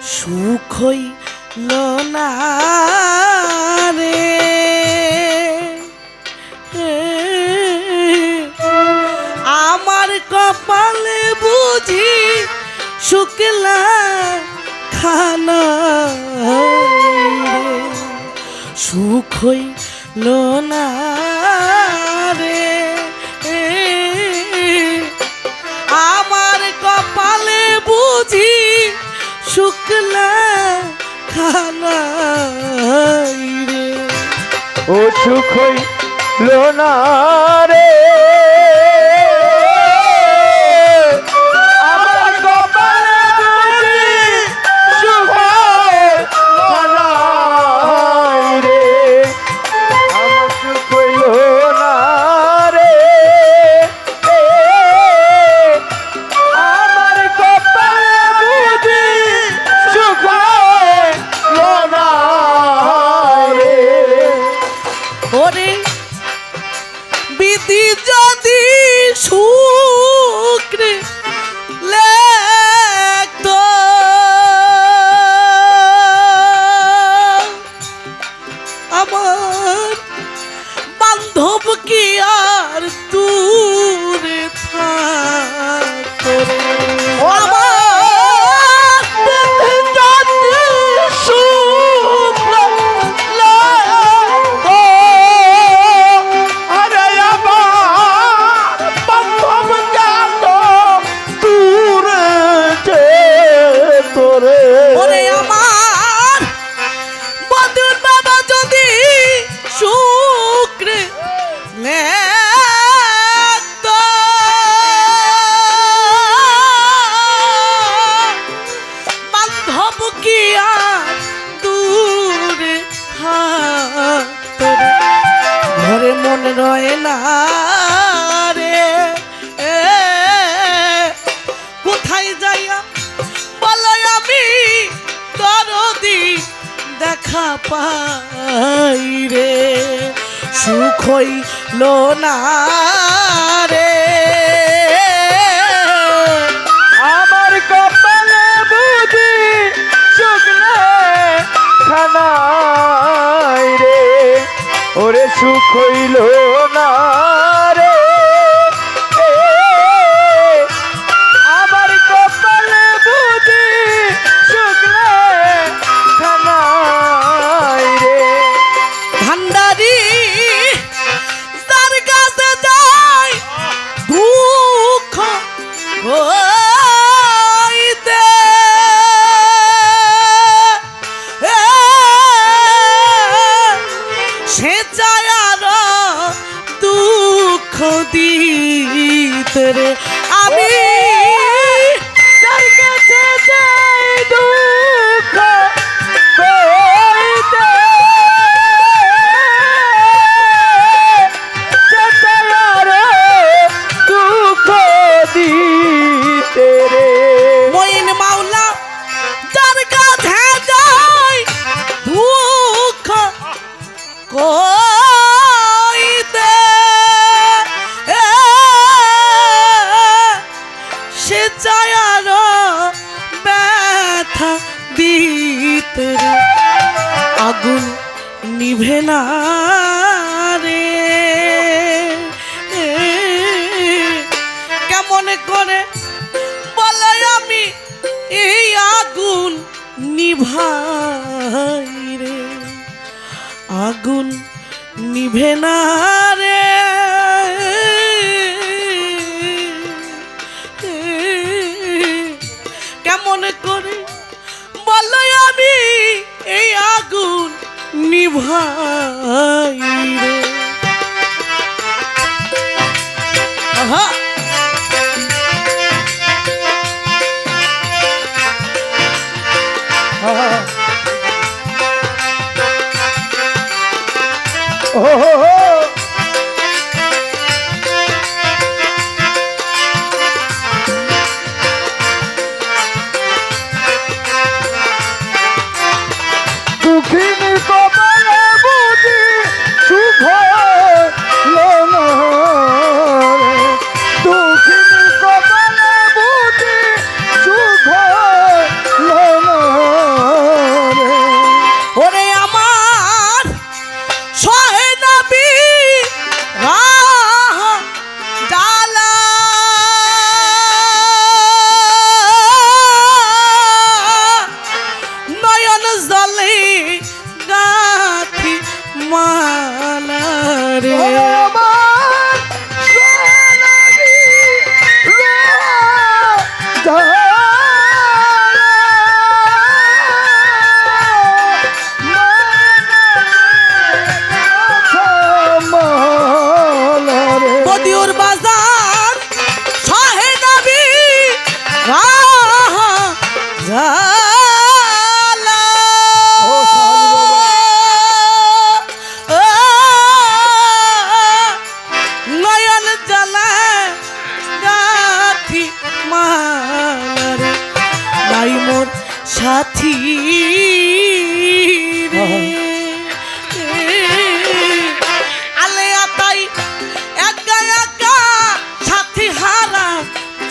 সুখ হইল না রে। আমার কপালে বুঝি শুকলা খানা সুখ হইল না ও সুখ লোনার মন রয়ে না রে। কোথায় যাইয়া? বলাই আমি দরদি দেখা পাই রে। সুখ হইল না আগুন নিভে না রে। কেমন করে বলে আমি এই আগুন নিভাই রে। আগুন নিভে না নি ভাই রে। আহা। Oh, oh, oh.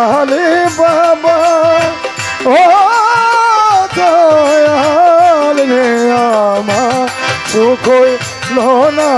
দয়ালে বাবা ও দয়াল নে আমা সুখ লনা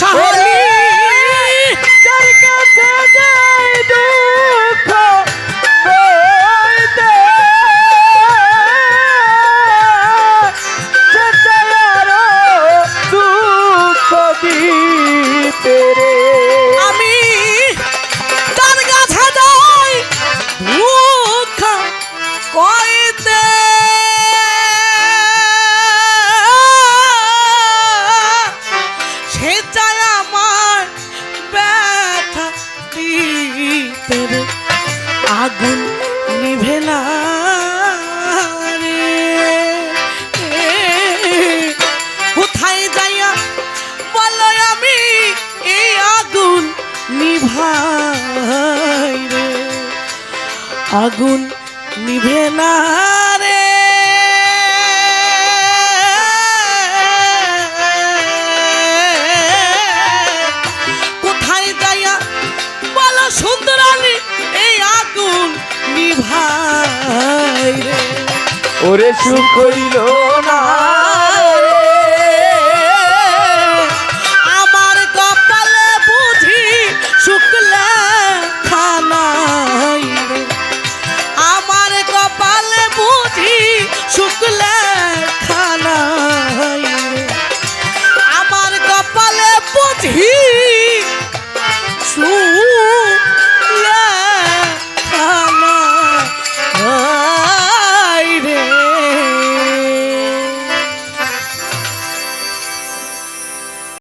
সাহালি যার কাছে যাই আগুন নিভেলা কোথায় যাইয়া বলো আমি এই আগুন নিভাই রে। আগুন নিভেলা রে। ওরে সুখ করিল না।